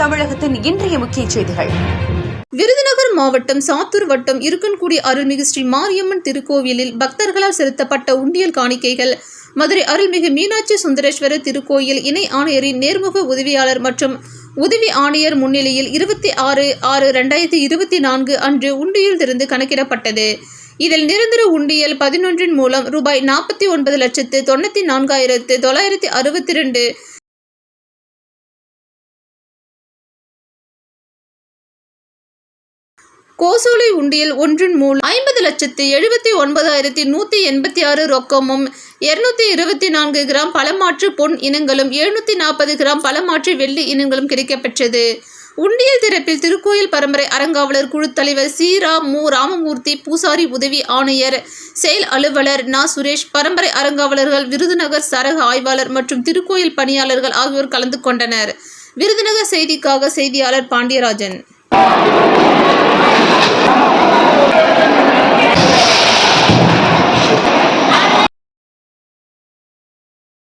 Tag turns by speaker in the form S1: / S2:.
S1: தமிழகத்தின் இன்றைய முக்கிய செய்திகள்.
S2: விருதுநகர் மாவட்டம் சாத்தூர் வட்டம் இருக்கன்குடி அருள்மிகு ஸ்ரீ மாரியம்மன் திருக்கோவிலில் பக்தர்களால் செலுத்தப்பட்ட உண்டியல் காணிக்கைகள் மதுரை அருள்மிகு மீனாட்சி சுந்தரேஸ்வரர் திருக்கோயில் இணை ஆணையரின் நேர்முக உதவியாளர் மற்றும் உதவி ஆணையர் முன்னிலையில் இருபத்தி ஆறு ஆறு ரெண்டாயிரத்தி இருபத்தி நான்கு அன்று உண்டியல் திறந்து கணக்கிடப்பட்டது. இதில் நிரந்தர உண்டியல் பதினொன்றின் மூலம் ரூபாய் நாற்பத்தி ஒன்பது லட்சத்து தொண்ணூற்றி நான்காயிரத்து தொள்ளாயிரத்தி அறுபத்தி ரெண்டு கோசோலை உண்டியல் ஒன்றின் மூலம் ஐம்பது லட்சத்து எழுபத்தி ஒன்பதாயிரத்தி நூற்றி எண்பத்தி ஆறு ரொக்கமும் இருநூத்தி இருபத்தி நான்கு கிராம் பழமாற்று பொன் இனங்களும் எழுநூற்றி நாற்பது கிராம் பழமாற்று வெள்ளி இனங்களும் கிடைக்கப்பெற்றது. உண்டியல் திறப்பில் திருக்கோயில் பரம்பரை அறங்காவலர் குழு தலைவர் சி ரா மு ராமமூர்த்தி பூசாரி உதவி ஆணையர் செயல் அலுவலர் நா சுரேஷ் பரம்பரை அறங்காவலர்கள் விருதுநகர் சரக ஆய்வாளர் மற்றும் திருக்கோயில் பணியாளர்கள் ஆகியோர் கலந்து கொண்டனர். விருதுநகர் செய்திக்காக செய்தியாளர் பாண்டியராஜன்.